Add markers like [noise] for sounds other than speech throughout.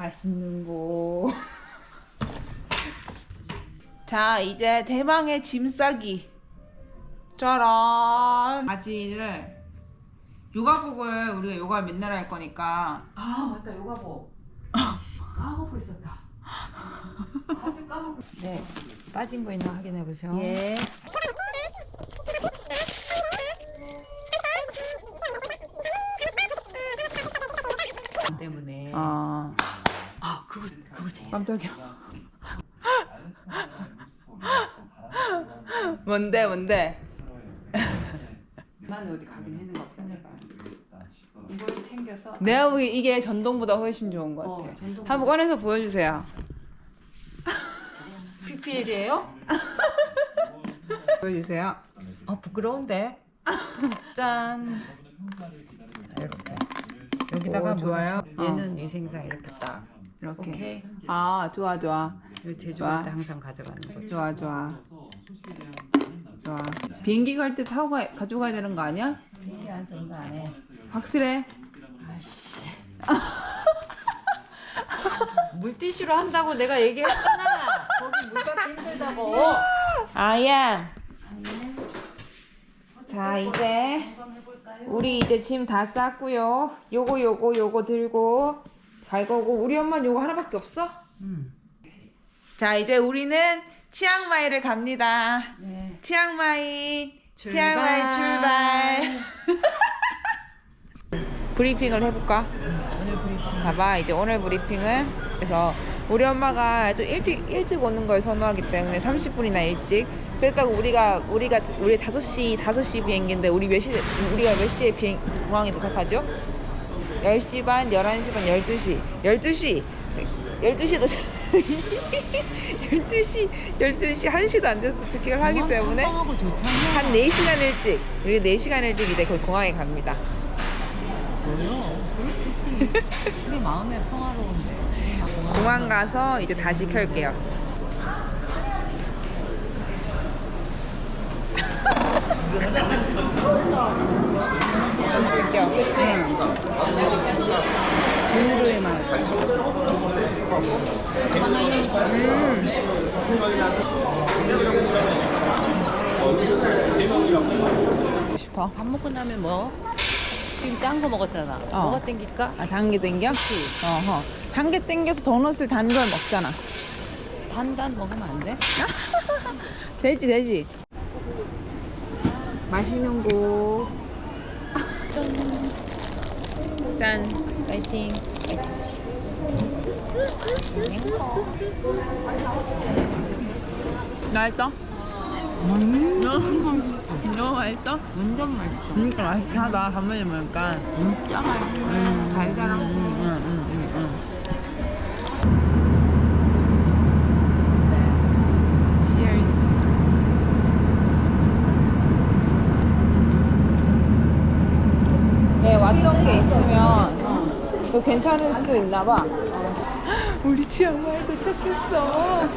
맛있는 거. [laughs] 자, 이제 대망의 짐 싸기. 짜란. 바지를 요가복을 우리가 요가를 맨날 할 거니까 아 맞다 요가복 [laughs] 까먹고 있었다 아주 까먹고 네 빠진 거 있나 확인해 보세요 예. 때문에 아, 깜짝이야. [laughs] 뭔데, 뭔데? [laughs] 만 어디 가긴 했는 거 편해봐 이걸 챙겨서 내가 보기 이게 전동보다 훨씬 좋은 것 어, 같아. 전동 한번 꺼내서 보여주세요. [laughs] PPL이에요? 보여주세요. 아 부끄러운데 짠 자, 이렇게 여기다가 오, 좋아요. 뭐 얘는 위생사 이렇게 딱 이렇게. 오케이 아, 좋아, 좋아. 이거 제주할. 때 항상 가져가는 거 좋아, 좋아. 좋아. 비행기 갈 때 타고 가, 가지고 가야 되는 거 아니야? 비행기 안 쓴다 안 해 확실해. [laughs] 물티슈로 한다고 내가 얘기했잖아 거기 물 받기 힘들다고 아야. 자, 이제 우리 이제 짐 다 쌌고요. 요거 요거 요거 들고 갈 거고 우리 엄마는 요거 하나밖에 없어? 음. 자, 이제 우리는 치앙마이를 갑니다. 네. 치앙마이 출발. 치앙마이 출발. [laughs] 브리핑을 해볼까? 오늘 브리핑 봐봐 이제 오늘 브리핑은 그래서 우리 엄마가 좀 일찍 일찍 오는 걸 선호하기 때문에 30분이나 일찍 그랬다고 우리가 우리가 우리 5시 5시 비행기인데 우리 몇 시 우리가 몇 시에 비행 공항에 도착하죠? 10시 반, 11시 반, 12시. 12시. 12시 도착 12시 12시 1시도 안 돼서 도착을 하기 때문에 한 4시간 일찍 우리 4시간 일찍 이제 거기 공항에 갑니다. 뭐요? [laughs] 우리 마음에 평화로운데 공항 가서 이제 다시 켤게요. [laughs] 켤게요. 그치? 국물의 맛. 음. 싶어. 밥 먹고 나면 뭐? 지금 짠 거 먹었잖아 어. 뭐가 땡길까? 아, 단게 땡겨? 어허. 단게 땡겨서 도넛을 단 걸 먹잖아. 단단 먹으면 안 돼? [laughs] 되지, 되지. 맛있는 거. 짠. 파이팅. 맛있다? 음. 너무, 너무 맛있어? 완전 맛있어 그러니까 맛있긴 하다. 단무지 먹으니까. 진짜 맛있어 음, 달달하고 음, 음, 음, 음, 음. Cheers. 예, 왔던 게 또 괜찮을 수도 있나 봐. [gasps] 우리 치앙마이 도착했어.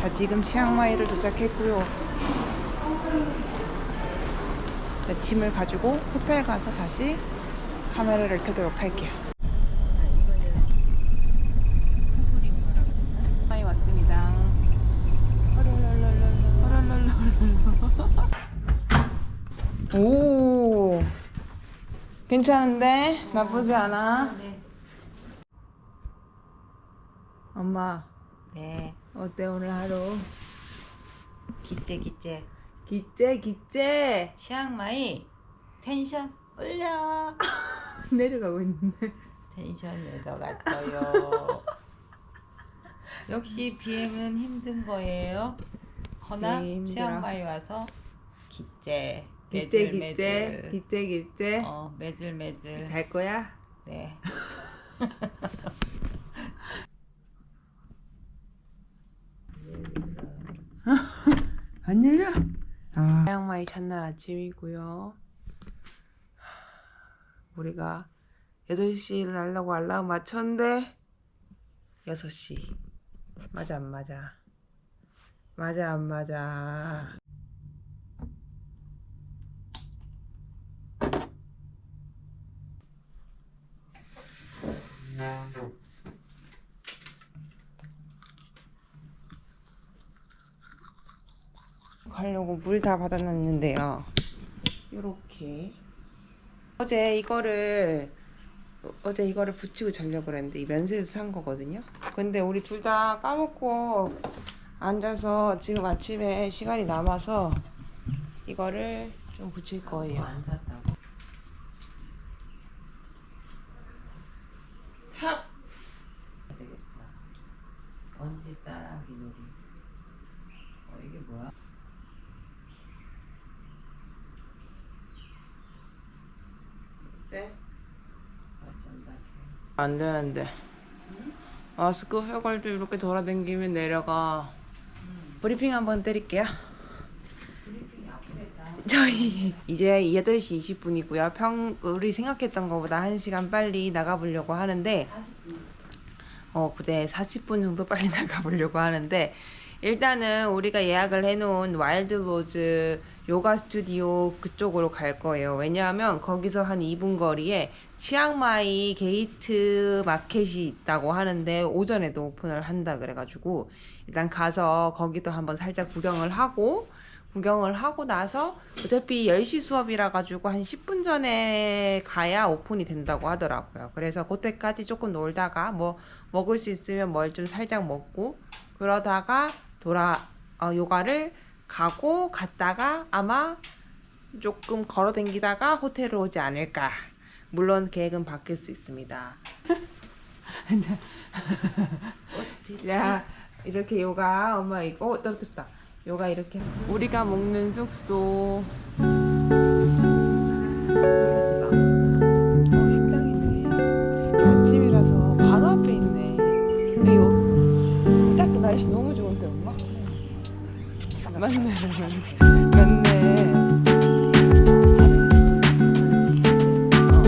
자, 지금 치앙마이를 도착했고요. 자, 짐을 가지고 호텔 가서 다시 카메라를 켜도록 할게요. 많이 왔습니다. 오, 괜찮은데 나쁘지 않아. 엄마 네 어때 오늘 하루? 기째 기째 기째 기째 치앙마이 텐션 올려 [laughs] 내려가고 있는데. 텐션 내려갔어요 [laughs] 역시 비행은 힘든 거예요 허나 네. 치앙마이 와서 기째 기째 매질. 기째 기째 어 매질 매질 잘 거야? 네 [laughs] 안 열려? 아. 태양마이 첫날 아침이고요. 우리가 8시에 일어나려고 알람 맞췄는데 6시. 맞아 안 맞아? 맞아 안 맞아? 하려고 물 다 받아놨는데요. 요렇게 어제 이거를 어- 어제 이거를 붙이고 자려고 그랬는데 이 면세에서 산 거거든요. 근데 우리 둘 다 까먹고 앉아서 지금 아침에 시간이 남아서 이거를 좀 붙일 거예요. 안 샀다고? 탁! 되겠다. 먼지 따라하기 놀이. 어 이게 뭐야? 네. 어쩐다. 안 되는데. 마스크 회걸도 이렇게 돌아다니면 내려가. 브리핑 한번 때릴게요. 저희 [laughs] 이제 8시 20분이고요. 평 우리 생각했던 것보다 1시간 빨리 나가보려고 하는데 40분. 어, 그래 40분 정도 빨리 [laughs] 나가보려고 하는데 일단은 우리가 예약을 해놓은 와일드 로즈 요가 스튜디오 그쪽으로 갈 거예요. 왜냐하면 거기서 한 2분 거리에 치앙마이 게이트 마켓이 있다고 하는데 오전에도 오픈을 한다 그래가지고 일단 가서 거기도 한번 살짝 구경을 하고 구경을 하고 나서 어차피 10시 수업이라 가지고 한 10분 전에 가야 오픈이 된다고 하더라고요. 그래서 그때까지 조금 놀다가 뭐 먹을 수 있으면 뭘 좀 살짝 먹고 그러다가 돌아 어, 요가를 가고 갔다가 아마 조금 걸어 댕기다가 호텔을 오지 않을까. 물론 계획은 바뀔 수 있습니다. [laughs] 자, 이렇게 요가 엄마 이거 어, 떨어졌다. 요가 이렇게 우리가 먹는 숙소 어, 식당이네. 아침이라서 바로 앞에 있네. 요, 딱 날씨 너무 엄마? 맞네, 맞네. 어.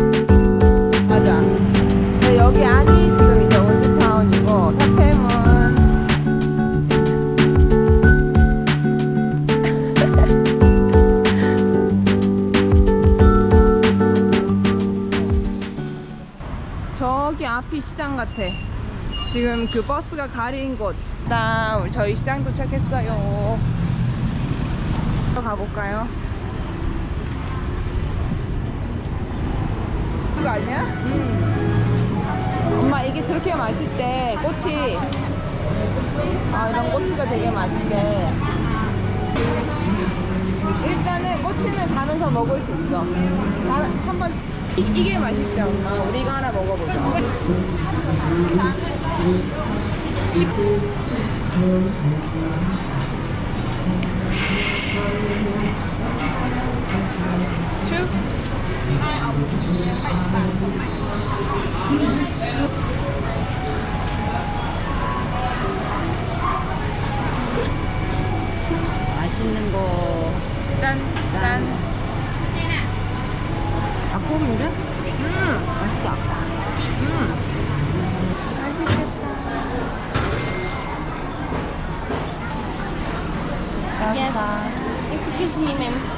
맞아. 근데 여기 안이 지금 이제 올드타운이고 서템은 저기 앞이 시장 같아. 지금 그 버스가 가린 곳. 일단 저희 시장 도착했어요. 또 가볼까요? 그거 아니야? 음. 엄마 이게 그렇게 맛있대. 꼬치. 아 이런 꼬치가 되게 맛있대. 일단은 꼬치는 가면서 먹을 수 있어. 한번. 이, 게 맛있대 엄마. 우리가 하나 먹어보자. [laughs] 10 맛있는 거. 짠, 짠. 아, 꼬인데 음, 맛있다. 음. 음. 맛있겠다. Yes. Excuse me.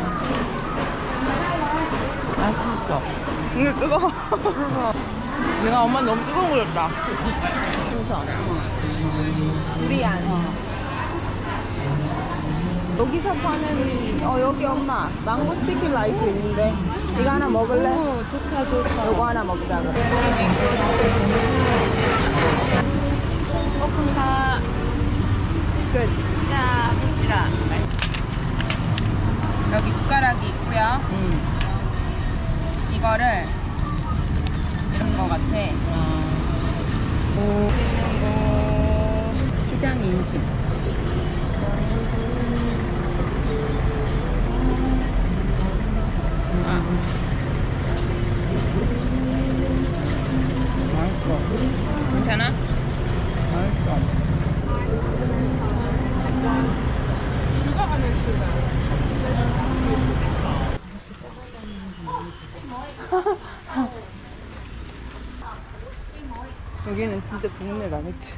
맛있어. 그러니까. 근데 뜨거워. 내가 엄마 너무 뜨거운 거 줬다. 우선. 우리 안. 어. 여기서 파는 어 여기 엄마 망고 스티키 라이스 있는데 이거 하나 먹을래? 오, 좋다 좋다. 이거 하나 먹자. 그럼. 어, 볶음밥. 끝. 자, 봅시다. 여기 숟가락이 있고요. 음. 이거를 이런 거 같아. 오, 있는 거. 시장 인심. 아, 여기는 진짜 동네다, 그치?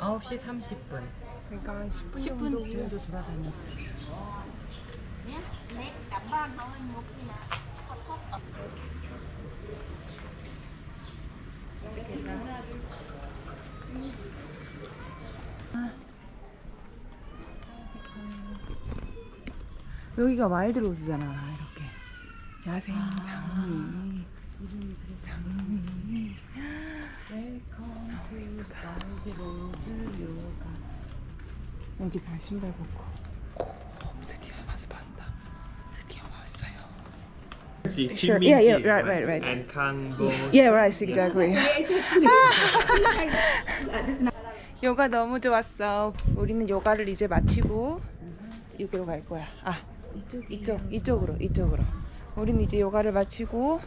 아홉 시 30분. 그러니까 한 10분, 10분 정도 돌아다녀. 여기가 와일드로즈잖아, 이렇게. 야생 장미. 장미. 여기 다 신발 벗고. 오, 드디어 와서 봤다. 드디어 왔어요. Sure. Yeah, yeah, right, right, right. And. Yeah, right, exactly. [laughs] 요가 너무 좋았어. 우리는 요가를 이제 마치고 여기로 갈 거야. 아, 이쪽, 이쪽, 이쪽으로, 이쪽으로. 우리는 이제 요가를 마치고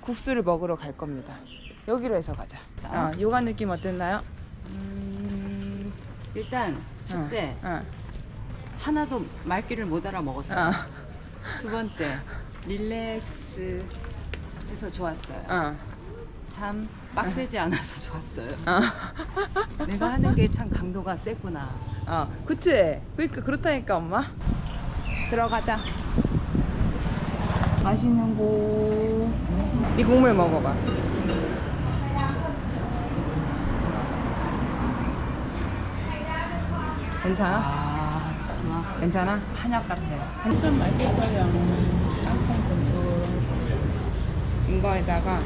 국수를 먹으러 갈 겁니다. 여기로 해서 가자. 어, 요가 느낌 어땠나요? 음, 일단 첫째 어, 하나도 말귀를 못 알아 먹었어. 어, 요 두 번째 릴렉스 해서 좋았어요. 어, 삼 빡세지 않아서 좋았어요. 어. 내가 하는 게 참 강도가 세구나. 어, 그치? 그러니까 그렇다니까 엄마. 들어가자. 맛있는 곳. 이 국물 먹어봐. 괜찮아? 아, 좋아. 괜찮아? 한약 같아. 한점 맛있어요. 짬뽕 듬뿍. 이거에다가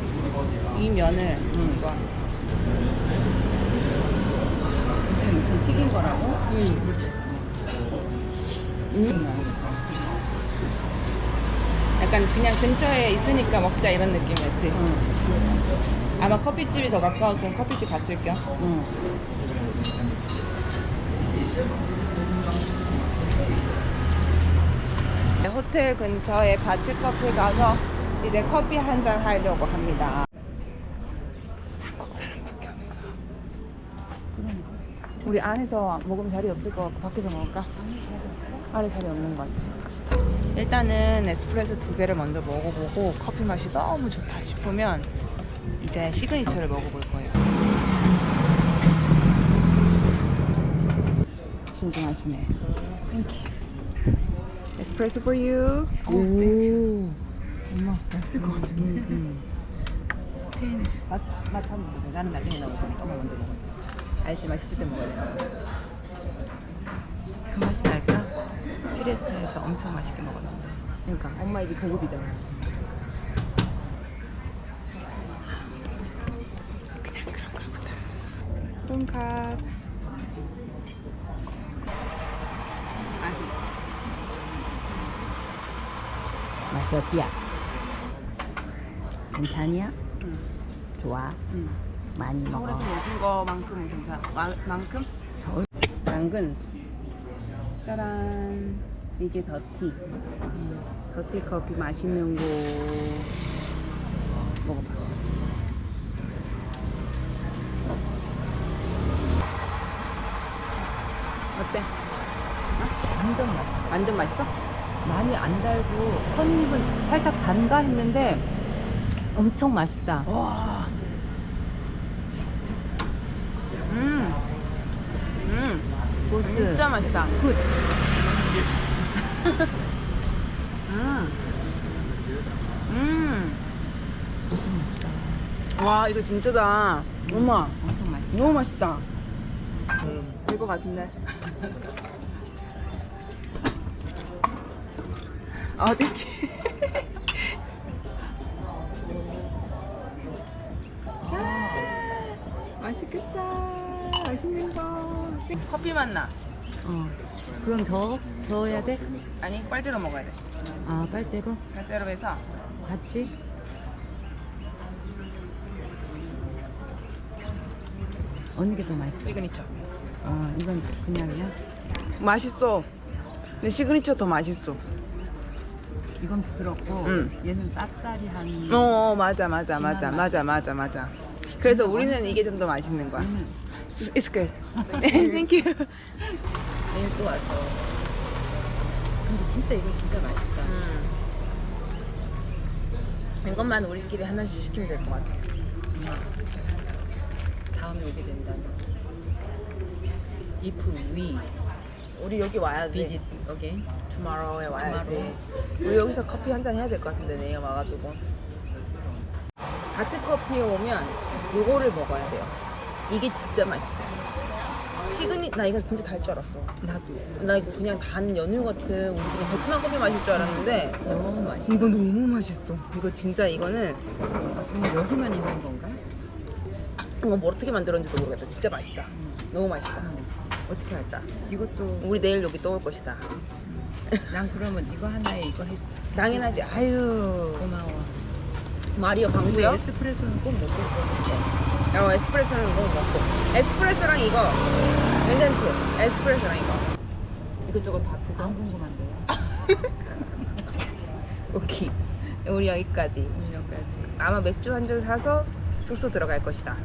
이 면을 이거. 이게 무슨 튀긴 거라고? 음. 음. 약간 그냥 근처에 있으니까 먹자 이런 느낌이었지. 응. 아마 커피집이 더 가까웠으면 커피집 갔을 겸. 응. 네, 호텔 근처에 바트 커피 가서 이제 커피 한 잔 하려고 합니다. 한국 사람밖에 없어. 우리 안에서 먹으면 자리 없을 것 같고 밖에서 먹을까? 안에 자리 없는 것 같아. 일단은 에스프레소 두 개를 먼저 먹어보고 커피 맛이 너무 좋다 싶으면 이제 시그니처를 먹어볼 거예요. 신중하시네. 땡큐. 에스프레소 for you. 오, 땡큐. 엄마 맛있을 것 같은데. 스페인 맛, 맛 한번 보세요. 나는 나중에 먹을 거니까 엄마 먼저 먹어. 알지? 맛있을 때 먹어야 돼. 그 맛이? 피레체에서 엄청 맛있게 먹었는데. 그러니까 엄마 이게 고급이잖아. 그냥 그런가 보다. 뚱캅. 맛이 어때야? 괜찮냐? 좋아. 많이 먹어. 서울에서 먹은 거만큼은 괜찮아. 마, 만큼? 서울 당근. 짜란. 이게 더티. 음, 더티 커피 맛있는 거. 먹어봐. 어때? 완전 맛. 완전 맛있어? 많이 안 달고 선입은 살짝 단가 했는데 엄청 맛있다. 와. 음. 음. 보스. 진짜 맛있다. 굿. 음. 음. 와, 이거 진짜다. 엄마, 엄청 맛있다. 너무 맛있다. 될 것 같은데. 아, [laughs] 맛있겠다. 맛있는 거. 커피 맛 나. 어. 그럼 저 저어야 돼? 아니, 빨대로 먹어야 돼. 아 빨대로 빨대로 해서 같이. 어느 게 더 맛있어? 시그니처. 어 이건 그냥이야. 맛있어. 근데 시그니처 더 맛있어. 이건 부드럽고 응. 얘는 쌉싸리한. 어, 맞아, 맞아, 진한 맞아, 맛. 맞아, 맞아, 맞아. 그래서 우리는 이게 좀 더 맛있는 거야. 얘는 It's good. [laughs] Thank you. 내일 또 와서. 근데 진짜 이거 진짜 맛있다. 음. 것만 우리끼리 하나씩 시키면 될 것 같아. 다음에 오게 된다면 if we 우리 여기 와야지. visit again. tomorrow에 와야지. tomorrow. 우리 여기서 커피 한 잔 해야 될 것 같은데 내일 와가지고. 다트 커피에 오면 요거를 먹어야 돼요. 이게 진짜 맛있어요. 시그니 나 이거 진짜 달 줄 알았어. 나도 나 이거 그냥 단 연유 같은 우리 그냥 베트남 커피 마실 줄 알았는데 너무 맛있어. 이거 너무 맛있어. 이거 진짜 이거는 여기만 있는 건가? 이거 뭐 어떻게 만들었는지도 모르겠다. 진짜 맛있다. 너무 맛있다. 어떻게 할까? 이것도 우리 내일 여기 또 올 것이다. 난 그러면 이거 하나에 이거 해. 당연하지. 아유. 고마워. 마리오 방구요? 에스프레소는 꼭 먹을 거는데. 어, 에스프레소는 뭐 먹고. 에스프레소랑 이거. 괜찮지? 에스프레소랑 이거. 이것저것 다 드고. 안 궁금한데요. [laughs] 오케이. 우리 여기까지. 여기까지. 아마 맥주 한 잔 사서 숙소 들어갈 것이다.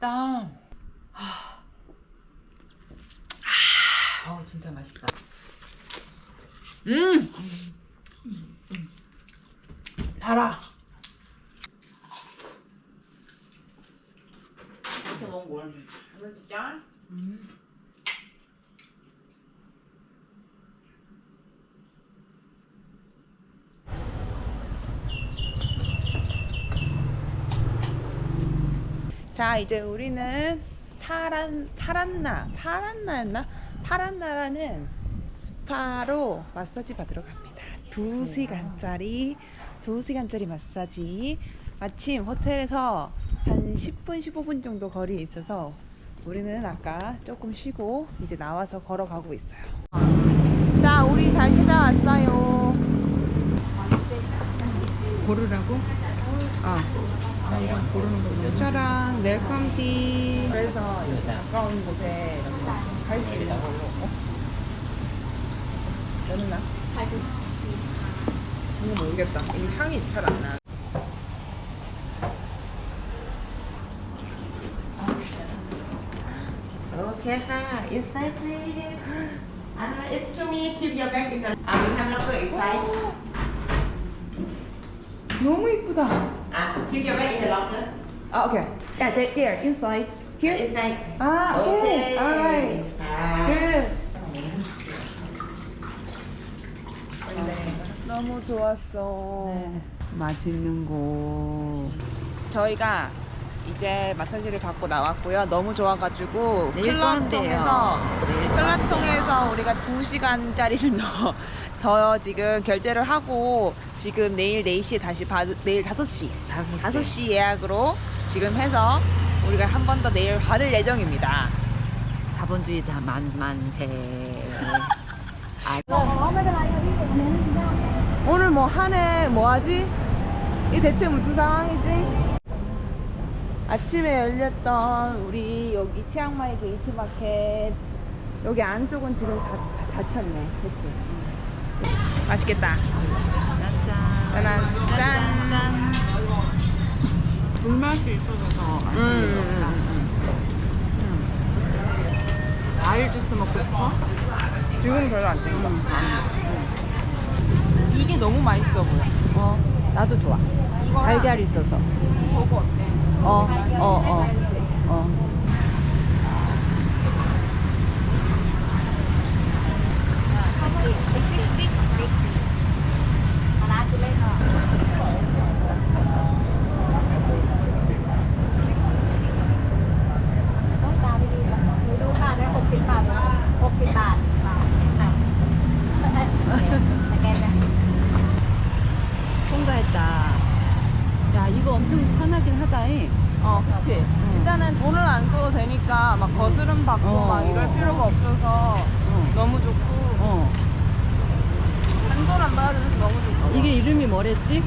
맛있다. 아, 아우 진짜 맛있다. 음! 달아. 자 이제 우리는 파란 파란나 파란나였나 파란나라는 스파로 마사지 받으러 갑니다. 두 시간짜리 두 시간짜리 마사지. 마침 호텔에서 한 10분 15분 정도 거리에 있어서 우리는 아까 조금 쉬고 이제 나와서 걸어가고 있어요. 자 우리 잘 찾아왔어요. 고르라고? 아. 나 이런 고르는 거 너무 차랑 웰컴티 그래서 이렇게 가까운 곳에 갈 수 있는 걸로 어? 되나? 이거 모르겠다 이 향이 잘 안 나. Okay,ค่ะ. Inside, please. Uh, excuse me, keep your bag in the. Uh, we have locker inside. 너무 이쁘다. Keep your bag in the locker. 아 오케이. Yeah, there, there, inside. Here. Inside. 아 오케이. Alright. Uh, Good. 너무 좋았어. 맛있는 곳. 저희가 이제 마사지를 받고 나왔고요. 너무 좋아가지고. 클라통에서 또 클라통에서 우리가 2 시간짜리를 더, 더 지금 결제를 하고 지금 내일 4시에 다시 받 내일 5시 다섯 시. 5시 예약으로 지금 해서 우리가 한 번 더 내일 받을 예정입니다. 자본주의 다 만만세. [laughs] 아, 오늘 뭐 한해 뭐 하지? 이 대체 무슨 상황이지? 아침에 열렸던 우리 여기 치앙마이 게이트 마켓 여기 안쪽은 지금 다, 다 닫혔네. 그치? 맛있겠다. 짠짠. 짜란, 짠. 짠. 불맛이 있어서 음, 음, 과일 주스 먹고 싶어? 지금 별로 안 땡겨. 이게 너무 맛있어 보여. 어, 나도 좋아. 달걀 있어서. 저거 어때? 어, 어, 어, 어. 통과했다. 야, 이거 엄청 편하긴 하다잉. 어, 그치. 일단은 돈을 안 써도 되니까 막 거스름 받고 어. 막 이럴 필요가 없어서 어. 너무 좋고 어. 단돈 안 받아주면서 너무 좋고 이게 이름이 뭐랬지?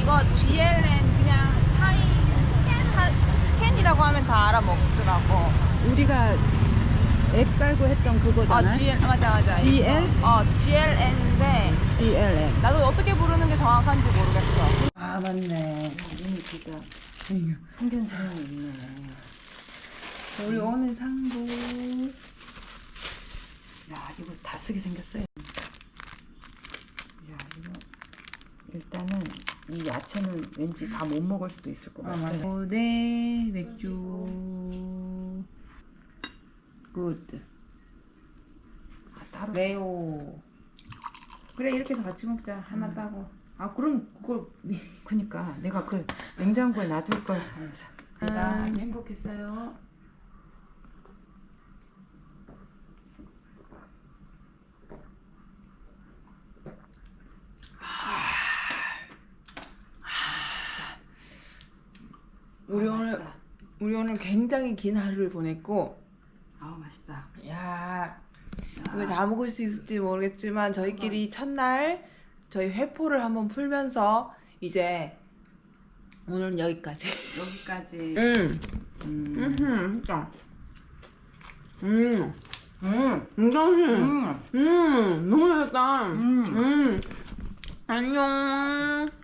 이거 GLN 그냥 하이 스캔 하, 스캔이라고 하면 다 알아먹더라고. 우리가 앱 깔고 했던 그거잖아. 아 GL 맞아 맞아. GL? 이거. 어 GLN인데 GLM. 나도 어떻게 부르는 게 정확한지 모르겠어. 아, 맞네. 이름이 진짜 성견지명이 있네. 우리 오늘 상도 야, 이거 다 쓰게 생겼어요. 야, 이거 일단은 이 야채는 왠지 다 못 먹을 수도 있을 것 같아. 네 맥주. 굿. 아, 따로 레오. 그래 이렇게 해서 같이 먹자. 하나 따고. 아 그럼 그걸 그니까 내가 그 냉장고에 놔둘 걸 하면서 내가 음. 아주 행복했어요. 우리 아, 오늘 맛있다. 우리 오늘 굉장히 긴 하루를 보냈고 맛있다. 야 이걸 다 먹을 수 있을지 모르겠지만 저희끼리 첫날 저희 회포를 한번 풀면서 이제 오늘은 여기까지. 여기까지. [laughs] 음, 음. 음, 진짜. 음, 음. 음, 음. 음, 너무 맛있다. 음. 음, 안녕.